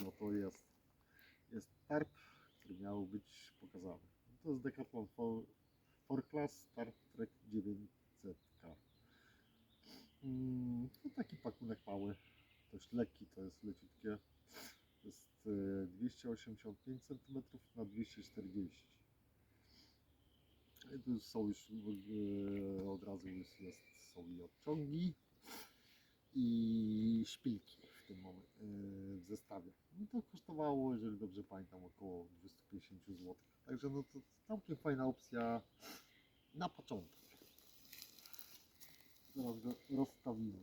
no to jest, jest tarp, który miał być pokazany. To jest Decathlon 4 Class Star Trek 900K. Mm, taki pakunek mały, dość lekki, to jest leciutkie. To jest e, 285 cm na 240 i tu są już e, od razu już jest, są i odciągi i szpilki tym momencie w zestawie. No to kosztowało, jeżeli dobrze pamiętam, około 250 zł. Także no to całkiem fajna opcja na początek. Zaraz go rozstawimy.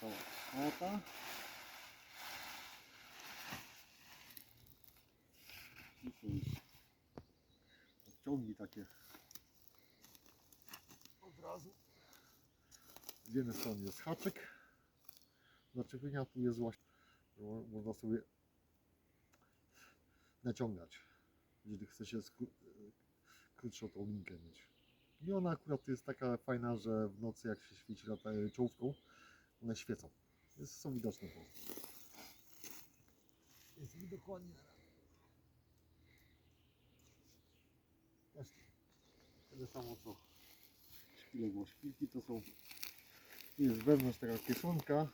Cała szmata. I tu już odciągi takie od razu. Z jednej strony jest haczyk zaczepienia, tu jest właśnie, mo- można sobie naciągać, jeżeli chce się skró- krótszą tą linkę mieć. I ona akurat jest taka fajna, że w nocy jak się świeci lata czołówką, one świecą. Jest, są widoczne po Jest mi dokładnie na Też tyle samo co szpilek, bo szpilki to są jest wewnątrz taka kieszonka.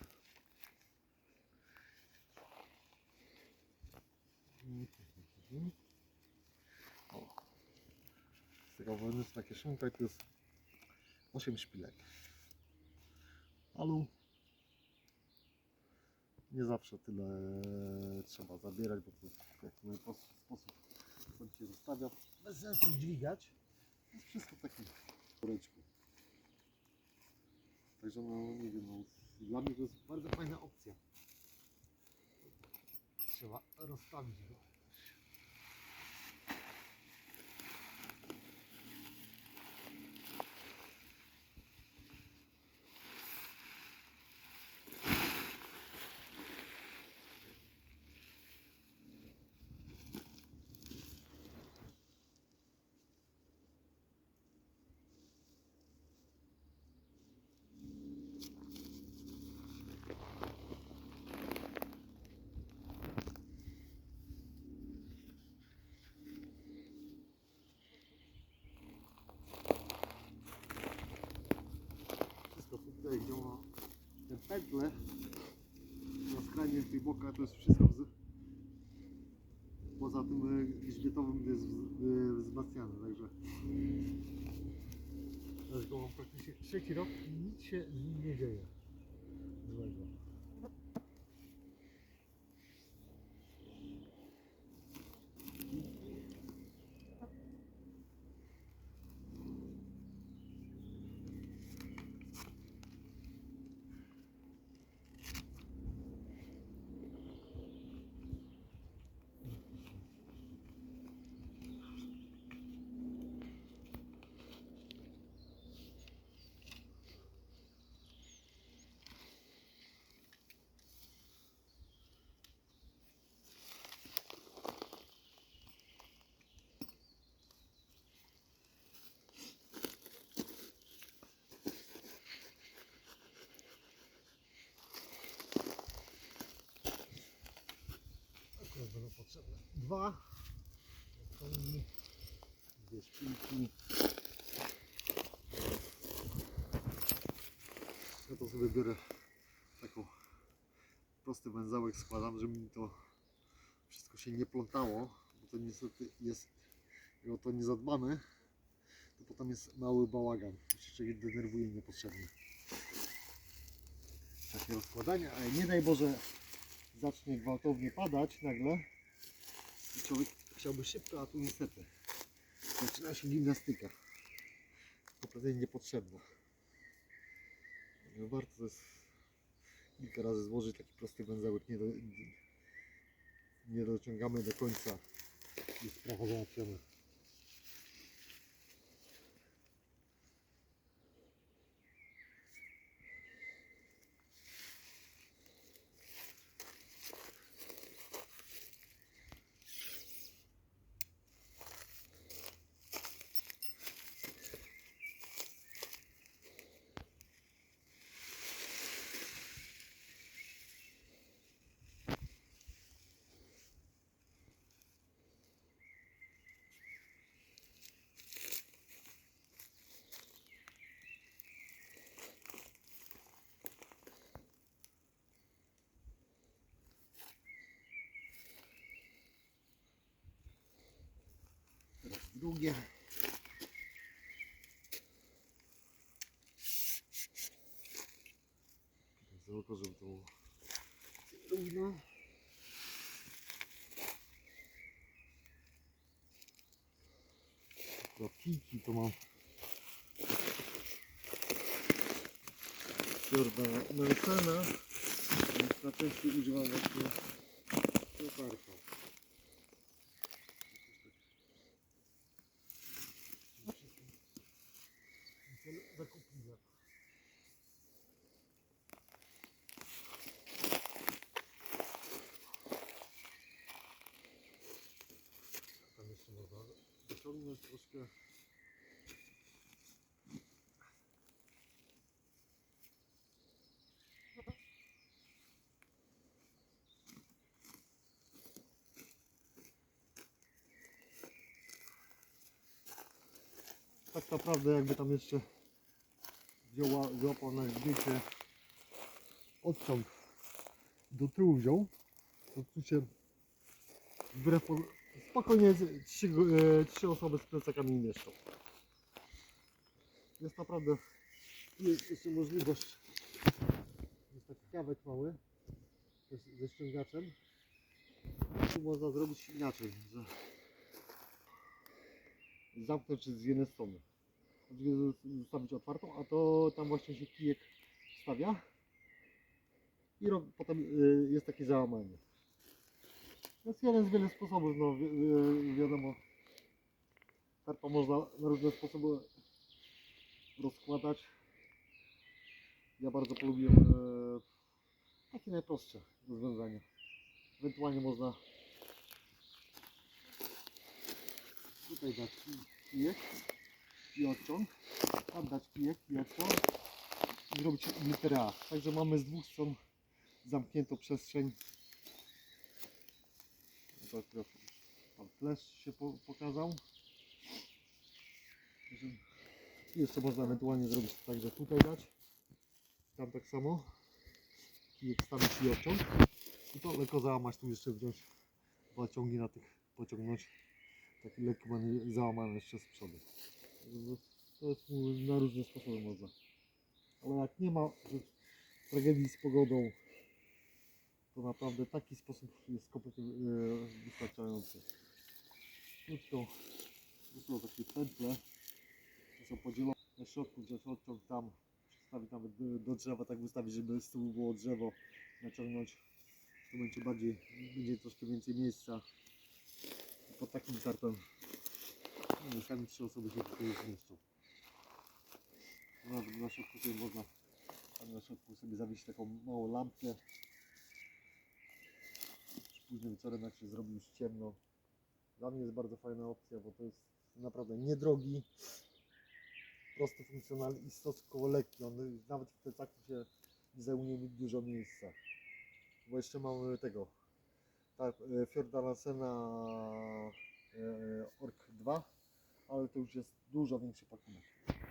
O. jest taka wewnętrzna kieszonka to jest 8 szpilek. Alu. Nie zawsze tyle trzeba zabierać, bo to w taki najprostszy sposób sobie się zostawia. Bez sensu dźwigać. Jest wszystko w takim woreczku. Także no nie wiem, no, dla mnie to jest bardzo fajna opcja. Trzeba rozstawić go. Wszystko tutaj działa. Te pętle na skrajnie tej boka to jest wszystko wz... poza tym e, grzbietowym jest wz- e, wzmacniane, także. Teraz go mam praktycznie trzeci rok i nic się z nim nie dzieje. Złego. Dwa. Dwie szpilki. Ja to sobie biorę taką prosty węzełek składam, żeby mi to wszystko się nie plątało, bo to niestety jest, jak o to nie zadbamy, to potem jest mały bałagan. Się człowiek denerwuje niepotrzebnie. Takie rozkładanie, ale nie daj Boże zacznie gwałtownie padać nagle człowiek chciałby szybko, a tu niestety zaczyna się gimnastyka. Kompletnie niepotrzebna. No Warto to jest kilka razy złożyć taki prosty węzełek, nie, do, nie dociągamy do końca i sprawa załatwiona. Drugie. Tylko żeby to było równo. Dla kijki to mam Jorda Meltena. więc Najczęściej używam właśnie koparka. Zakupiłem. Tam jeszcze można troszkę. Tak naprawdę jakby tam jeszcze wzięła, złapał na grzbiecie odciąg do tyłu wziął, to tu się wbrew spokojnie trzy, e, trzy osoby z plecakami mieszczą. Jest naprawdę jest jeszcze możliwość jest taki kawek mały ze- ze ściągaczem tu można zrobić inaczej, że zamknąć z jednej strony zostawić otwartą, a to tam właśnie się kijek wstawia i potem y, jest takie załamanie. To jest jeden z wielu sposobów, no wi, wi, wiadomo, karpa można na różne sposoby rozkładać. Ja bardzo polubiłem e, takie najprostsze rozwiązanie. Ewentualnie można tutaj dać kijek i odciąg, tam dać kijek i odciąg i zrobić literę A. Także mamy z dwóch stron zamkniętą przestrzeń. To akurat kleszcz się po, pokazał. Jeszcze można ewentualnie zrobić tak, że tutaj dać. Tam tak samo. Kijek stawić i odciąg. I to lekko załamać, tu jeszcze wziąć dwa ciągi na tych pociągnąć. Taki lekko będzie załamany jeszcze z przodu. To jest na różne sposoby można. Ale jak nie ma tragedii z pogodą, to naprawdę taki sposób jest kompletnie e, wystarczający. Krótko, to są takie pętle, to są podzielone na środku, gdzie odciąg tam, przedstawić nawet do, drzewa, tak wystawić, żeby z tyłu było drzewo, naciągnąć w tym momencie bardziej, będzie troszkę więcej miejsca. Pod takim karpem no, sami trzy osoby się tutaj zmieszczą. No, na środku sobie można na środku sobie zawiesić taką małą lampkę. Później wieczorem jak się zrobi już ciemno. Dla mnie jest bardzo fajna opcja, bo to jest naprawdę niedrogi, prosty, funkcjonalny i stosunkowo lekki. On nawet w plecaku się zajmuje mi dużo miejsca. Bo jeszcze mamy tego, tak, e, Fjorda Lansena e, Ork 2, ale to już jest dużo większy pakunek.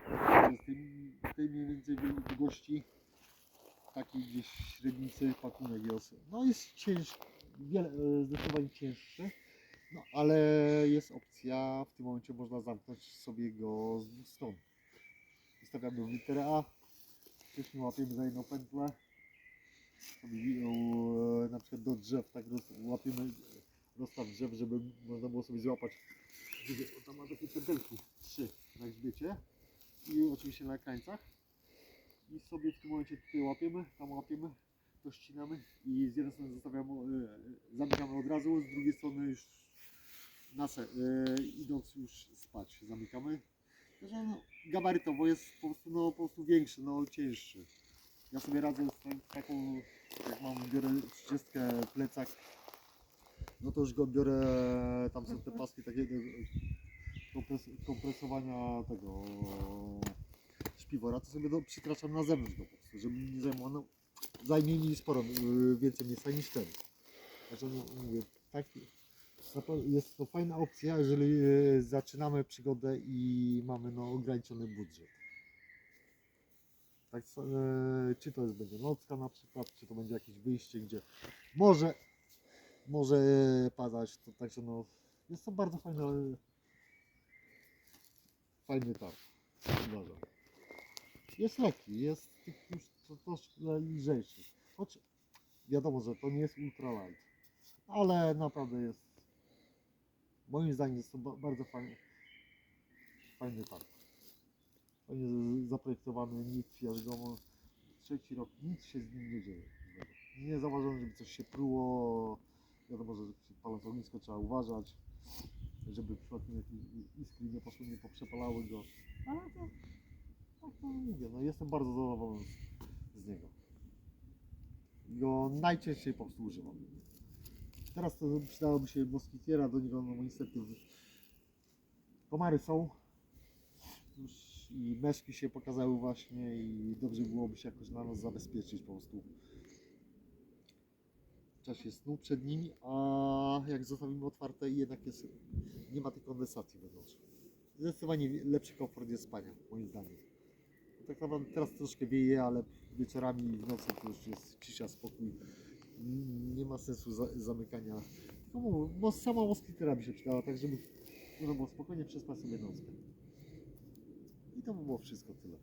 To jest tej, tej mniej więcej długości takiej gdzieś średnicy pakunek jest. No jest ciężki, wiele, e, zdecydowanie cięższy, no ale jest opcja, w tym momencie można zamknąć sobie go z dwóch stron. Wystawiamy w literę A, wcześniej łapiemy za jedną pętlę, e, na przykład do drzew, tak łapiemy rozstaw drzew, żeby można było sobie złapać. Tam ma takie pętelki, trzy na grzbiecie i oczywiście na krańcach. I sobie w tym momencie tutaj łapiemy, tam łapiemy, to ścinamy i z jednej strony zostawiamy, e, zamykamy od razu, z drugiej strony już na se, e, idąc już spać zamykamy. Także no, gabarytowo jest po prostu, no, po prostu większy, no cięższy. Ja sobie radzę z taką, jak mam, biorę 30 plecak, no to już go biorę, tam są te paski takie kompres, kompresowania tego śpiwora, to sobie do, przykraczam na zewnątrz go po prostu, żeby mi nie zajmował, no, zajmie mi sporo y, więcej miejsca niż ten. Także mówię, tak, jest to fajna opcja, jeżeli y, zaczynamy przygodę i mamy no, ograniczony budżet. Tak, e, czy to jest będzie nocka na przykład, czy to będzie jakieś wyjście, gdzie może, może padać, to także no, jest to bardzo fajna, fajny targ. Uważam. Jest lekki, jest już to, troszkę lżejszy. Choć wiadomo, że to nie jest ultra light. Ale naprawdę jest. Moim zdaniem jest to ba- bardzo fajny, fajny targ. Fajnie z- zaprojektowany, nic wiadomo. Trzeci rok, nic się z nim nie dzieje. Nie zauważyłem, żeby coś się pruło. Wiadomo, że paląc ognisko trzeba uważać, żeby przypadkiem jakieś iskry nie poszły, nie poprzepalały go. Ale to, tak to no jestem bardzo zadowolony. Go najczęściej po prostu używam. Teraz to przydałoby się moskitiera, do niego no niestety komary są. Już i meszki się pokazały właśnie i dobrze byłoby się jakoś na nas zabezpieczyć po prostu w czasie snu przed nimi, a jak zostawimy otwarte jednak jest, nie ma tej kondensacji wewnątrz. Zdecydowanie lepszy komfort jest spania, moim zdaniem. Tak naprawdę teraz troszkę wieje, ale wieczorami w nocy to już jest cisza, spokój. Nie ma sensu za, zamykania. Tylko bo sama moskitera by się przydała, tak żeby można było spokojnie przespać sobie nockę. I to by było wszystko tyle.